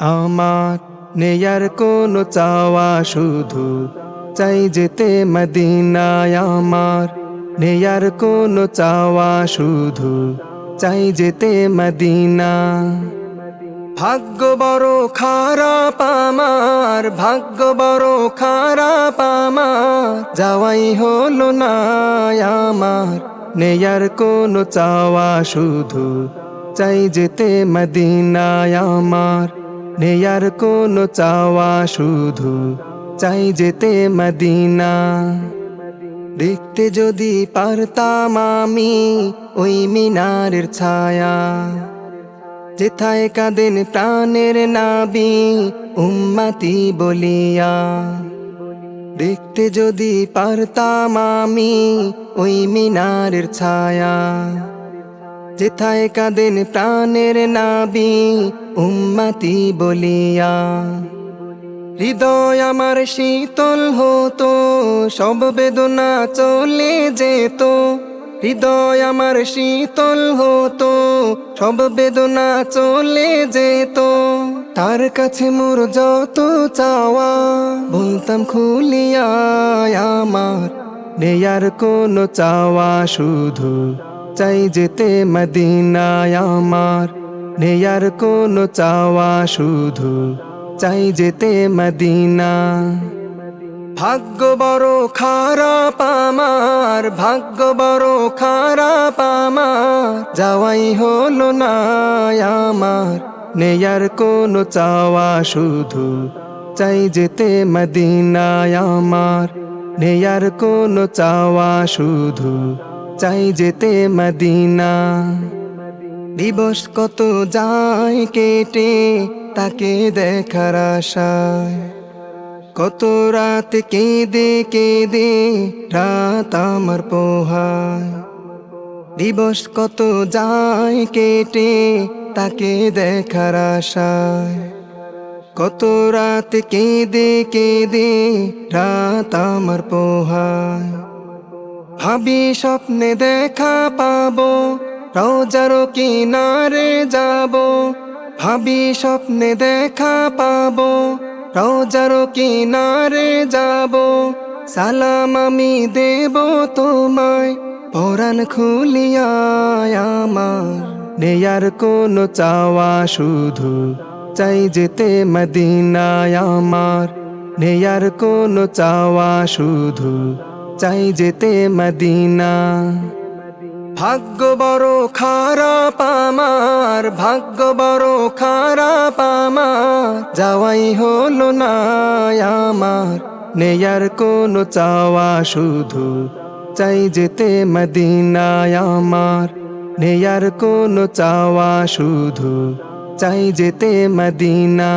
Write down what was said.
আমার নেয়ার কোনো চাওয়া শুধু চাই যেতে মদিনায় আমার নেয়ার কোনো চাওয়া শুধু চাই যেতে মদিনা। ভাগ্য বড় খারাপ আমার, ভাগ্য বড় খারাপ আমার, যাওয়াই হলো না আমার। নেয়ার কোনো চাওয়া শুধু চাই যেতে মদিনায় আমার। নেয়ার কোনো চাওয়া শুধু চাই যেতে মদিনা। দেখতে যদি পারতাম আমি ওই মিনারের ছায়া। যেথায় কাঁদেন প্রাণের নাবি, উম্মাতি বলিয়া। দেখতে যদি পারতাম আমি ওই মিনারের ছায়া। যেথায় কাঁদেন প্রাণের নাবি, উম্মাতি বলিয়া। হৃদয় আমার শীতল হতো, সব বেদনা চলে যেত। হৃদয় আমার শীতল হতো, সব বেদনা চলে যেত। তার কাছে মোর যত চাওয়া, বলতাম খুলিয়া আমার, নেয়ার কোনো চাওয়া শুধু চাই যেতে মদিনায় আমার। নেয়ার কোনো চাওয়া শুধু চাই যেতে মদিনা। ভাগ্য বড় খারাপ আমার, ভাগ্য বড় খারাপ আমার। যাওয়াই হলো না আমার। নেয়ার কোনো চাওয়া শুধু চাই যেতে মদিনায় আমার। নেয়ার কোনো চাওয়া শুধু চাই যেতে মদিনা। দিবস কত যায় কেটে, তাকে দেখার আশায়। কত রাত কেঁদে কেঁদে, রাত আমার পোহায়। দিবস কত যায় কেটে, তাকে দেখার আশায়। কত রাত কেঁদে কেঁদে, রাত আমার পোহায়। ভাবি স্বপ্নে দেখা পাবো রোজারও কিনারে যাব। ভাবি স্বপ্নে দেখা পাবো রোজারও কিনারে যাব। সালাম আমি দেব তোমায় পরাণ খুলিয়ায় আমার। নেয়ার কোনো চাওয়া শুধু চাই যেতে মদিনায় আমার। নেয়ার কোনো চাওয়া শুধু চাই যেতে মদিনা। ভাগ্য বড় খারাপ আমার, ভাগ্য বড় খারাপ আমার, যাওয়াই হলো না আমার। নেয়ার কোনো চাওয়া, শুধু চাই যেতে মদিনায় আমার। নেয়ার কোনো চাওয়া, শুধু চাই যেতে মদিনা।